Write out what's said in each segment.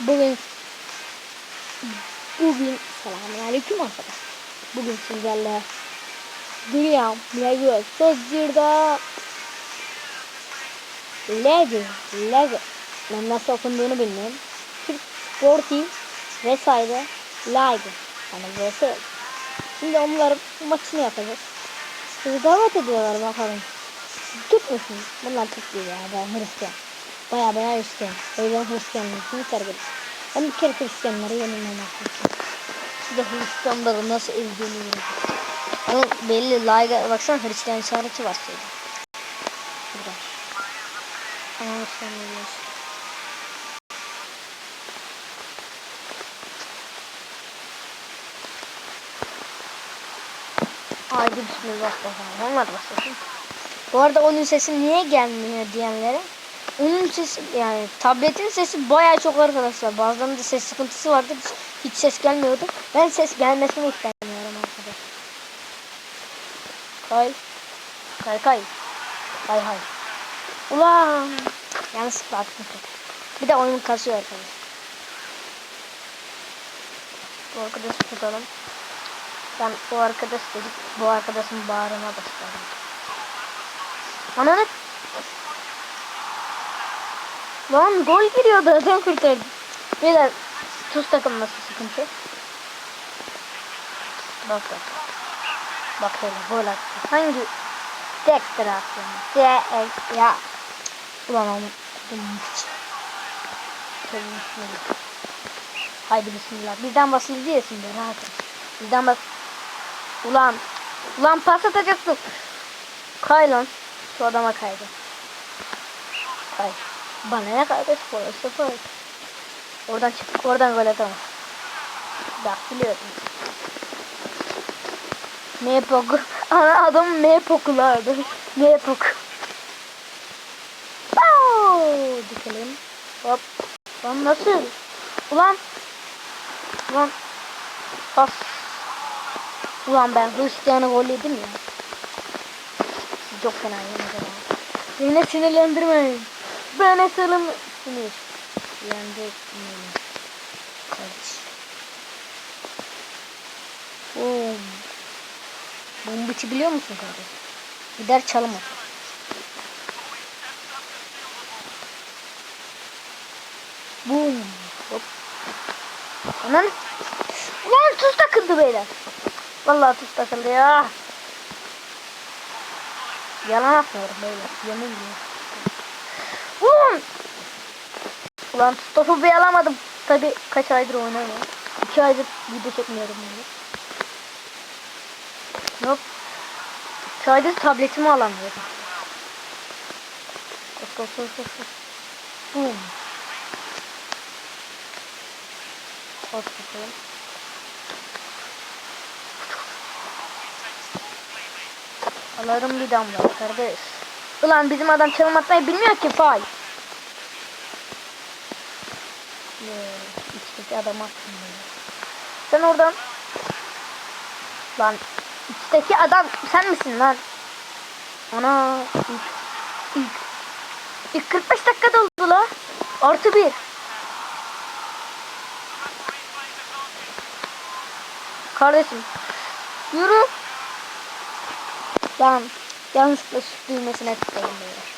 Bugün bugün selamünaleyküm arkadaşlar. Bugün sizlerle Dünya Lego Sözcü'de Lego Lego ben nasıl okunduğunu bilmiyorum. Türk Sportif vesaire Lego yani vs. Şimdi onların maçını yapacağız. Sizi davet ediyorlar bakalım. Türk müsünüz? Bunlar Türk değil ya ben Hristiyan. Baya baya Hristiyan. O yüzden Hristiyanlığını terk edin. Ben bir kere Hristiyanları yenilmemek istiyorum. Size Hristiyanları nasıl ezdiğini göreceğim. Ama belli like baksana Hristiyan işareti var şeyde. Şurada. Aa sen biliyorsun. Haydi bismillah bakalım. Onlar başlasın. Bu arada onun sesi niye gelmiyor diyenlere. Onun sesi yani tabletin sesi bayağı çok arkadaşlar. Bazılarında ses sıkıntısı vardı. Hiç, hiç ses gelmiyordu. Ben ses gelmesini istemiyorum arkadaşlar. Kay. Kay kay. Kay hay. Ulan. Yanlışlıkla attım. Bir de oyun kasıyor arkadaşlar. Bu arkadaşı tutalım. Ben bu arkadaş dedik. Bu arkadaşın bağrına başladım. Ananı Lan gol giriyordu adam kurtardı. Beyler tuz takılması sıkıntı. Bak bak. Bak hele gol attı. Hangi tek tarafı? De ya. Ulan onu. Tövbe bismillah. Haydi bismillah. Birden basılı diyesin de rahat ol. Birden bas. Ulan. Ulan pas atacaksın. Kay lan. Şu adama kaydı. Kay. Bana ne kardeş gol sıfır. Oradan çık. Oradan gol atamam. Bak biliyordum. Mepok. Ana adam Mepok'lardı. Mepok. Wow! Dikelim. Hop. Lan nasıl? Ulan. Ulan. Pas. Ulan ben Hristiyan'ı gol yedim ya. Çok fena yemedim. Beni sinirlendirmeyin. Beni sinir. Sinir. Yenecek miyim? Kardeş. Boom. Bombiçi biliyor musun kardeş? Gider çalım atar. Boom. Hop. Anan. Ulan tuz takıldı beyler. Vallahi tuz takıldı ya. Yalan atmıyorum beyler. Yemin ediyorum. Ulan. Ulan topu bir alamadım. Tabi kaç aydır oynamıyorum. İki aydır video çekmiyorum yani. Hop. İki aydır tabletimi alamıyorum. Koş koş koş. koş. Boom. Koş bakalım. Alırım bir damla kardeş. Ulan bizim adam çalım atmayı bilmiyor ki fay. Ee, içteki adam böyle. Sen oradan. Lan içteki adam sen misin lan? Ana ilk, ilk, ilk 45 dakika doldu la. Artı bir. Kardeşim yürü. Lan yanlışlıkla süt düğmesine tıkladım beyler.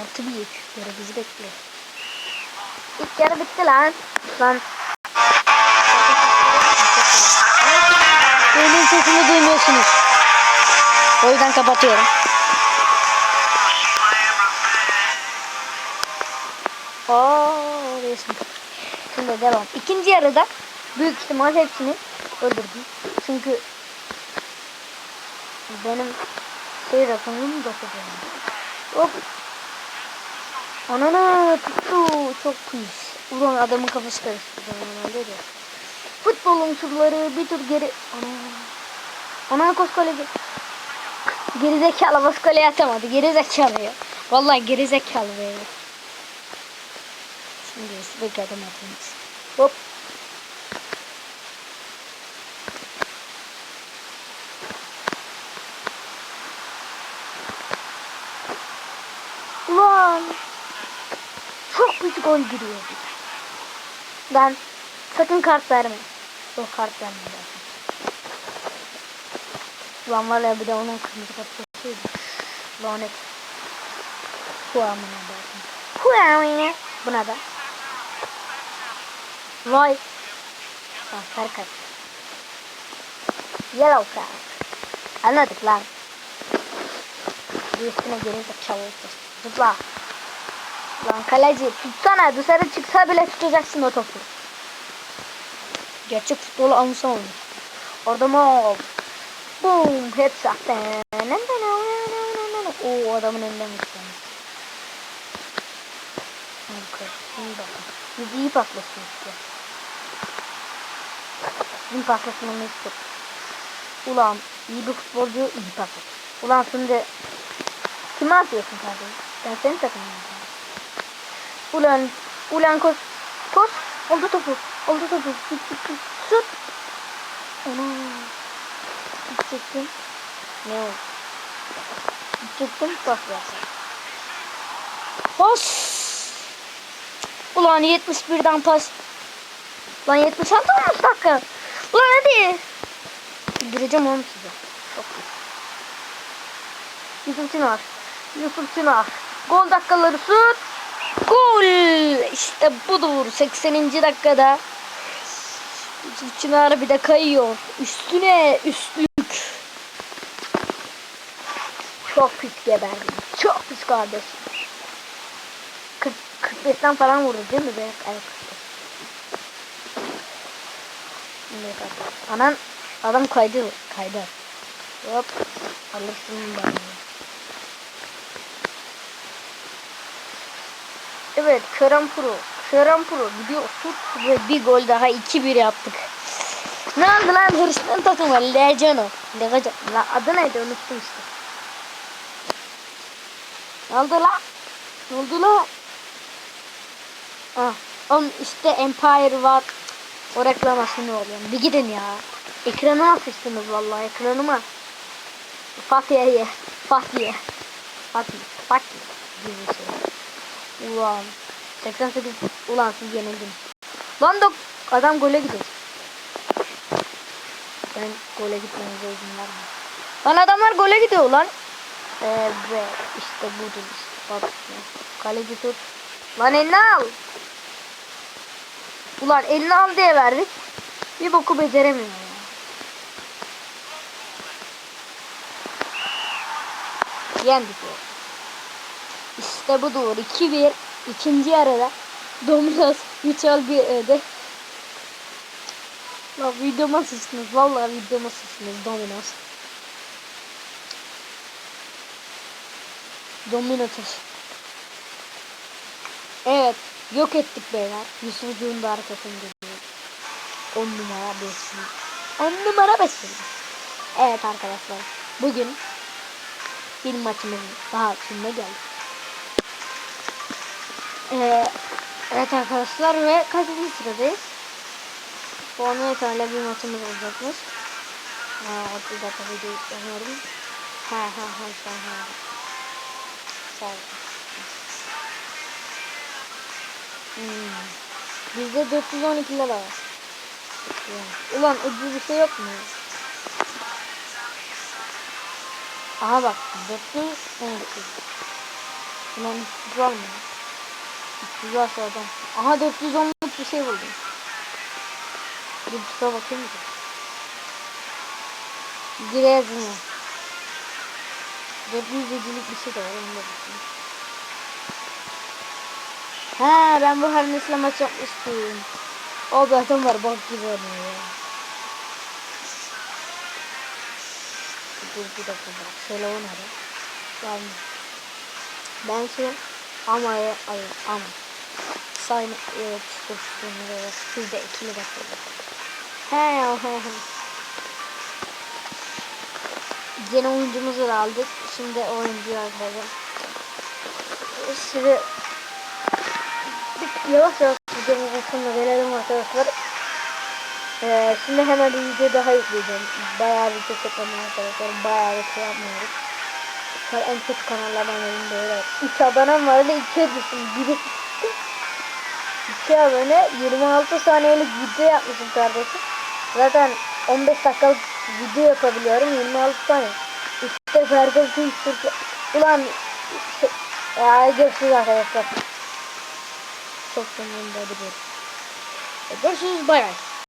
Artı bir yük. Yarı bizi bekliyor. İlk yarı bitti lan. Lan. Benim sesimi duymuyorsunuz. O yüzden kapatıyorum. Oo, resim. Şimdi devam. İkinci yarıda büyük ihtimal hepsini öldürdüm. Çünkü benim şey rakamım da Hop. Anana tuttu. Çok pis. Ulan adamın kafası karıştı. Normalde de. Futbol unsurları bir tur geri. Ana. Ana koş kaleci. Gerizekalı boş kaleye atamadı. Gerizekalı ya. Vallahi gerizekalı be. Şimdi adım atmayız. Hop. Ulan. Çok büyük gol giriyor. Ben sakın kart verme. Yok kart verme. Ulan var ya bir de onun kırmızı kartı Lanet. Bu amına bakın. Bu amına. Buna da. Vay. Ha, sarı kart. Yellow card. Anladık lan. Bir üstüne gelince çalıyorsun. Zıpla. Lan kaleci tutsana dışarı çıksa bile tutacaksın o topu. Gerçek futbolu anlasam olur. Orada mı? Boom. Headshot. Oo adamın elinden gitti. Harika. Şimdi bakın. Biz iyi patlatıyoruz işte. Bizim patlatmamız çok. Ulan iyi bir futbolcu iyi patlat. Ulan şimdi kime atıyorsun kardeşim? Ben senin takımına Ulan, ulan koş, koş. Oldu topu, oldu topu. Git git git. Şut. Ana. Gidecektim. Ne oldu? Gidecektim pas versin. Pas. Ulan 71'den pas. Lan 76 olmuş dakika. Ulan hadi. Bildireceğim oğlum size. Çok iyi. Yusuf Çınar. Yusuf Çınar. Gol dakikaları şut. Gol! İşte budur. 80. dakikada. Çınar bir de kayıyor. Üstüne üstlük. Çok pis geberdim. Çok pis kardeşim. 40, 45'ten falan vurdu değil mi? Evet 45. Ne kadar? Anan adam kaydı. Kaydı. Hop. Alırsın bana. Evet Kerem Pro. Kerem Pro gidiyor tut ve bir gol daha 2-1 yaptık. Ne oldu lan hırsızın takımı Legeno. Legeno. La adı neydi unuttum işte. Ne oldu lan? Ne oldu lan? Ah, oğlum işte Empire var. O reklamasını oluyor. Bir gidin ya. Ekrana atıştınız vallahi ekranıma. Fatih'e Fatih'e Fatih Fatih gibi şey. Ulan 88 ulan siz yenildiniz. Lan da adam gole gidiyor. Ben gole gitmenize izin vermem. Lan adamlar gole gidiyor lan. Evet işte budur işte. Bak. Kaleci tut. Lan elini al. Ulan elini al diye verdik. Bir boku beceremiyor. Yendik ya. İşte budur. 2-1. İkinci yarıda. Dominos 3 al bir öde. La videoma sıçtınız. Vallahi videoma sıçtınız. Dominos. Dominator. Evet. Yok ettik beyler. Yusuf'un da hareketini görüyor. 10 numara 5. 10 numara 5. Evet arkadaşlar. Bugün bir maçımızın daha sonuna geldik. Ee, evet arkadaşlar ve kaçıncı sıradayız? Forma yeterli bir maçımız olacakmış. Ha, 30 dakika video yükleniyorum. Ha ha ha ha ha. Sağ. Hmm. Bizde 412 lira var. Ulan ucuz bir şey yok mu? Aha bak 412. Ulan 300 var mı? 300 varsa adam. Aha 410'luk bir şey buldum. Bir tuta bakayım mı? Gire yazın 407'lik bir şey de var onu da bakayım. He ben bu harnesle maç yapmıştım. O bir adam var bak gibi oynuyor ya. Dur bir dakika bak. Şöyle oynar Ben, ben şu Ama'yı alayım. Ama. Sayın evet evet. Siz de ikili dakika. He he he. Yeni oyuncumuzu da aldık. Şimdi oyuncuyu arkadaşlar. Şimdi yavaş yavaş videomuzun sonuna gelelim arkadaşlar. Ee, şimdi hemen bir video daha yükleyeceğim. Bayağı video çekmem arkadaşlar. Bayağı bir şey yapmıyoruz. Şu en kötü kanallardan benim böyle. 3 abonem vardı 2'ye düştüm. Biri 2 abone 26 saniyelik video yapmışım kardeşim. Zaten 15 dakikalık video yapabiliyorum 26 saniye. İşte herkes bir Türkiye. Ulan ya görüşürüz arkadaşlar. Çok sonunda gidiyoruz. Görüşürüz bay bay.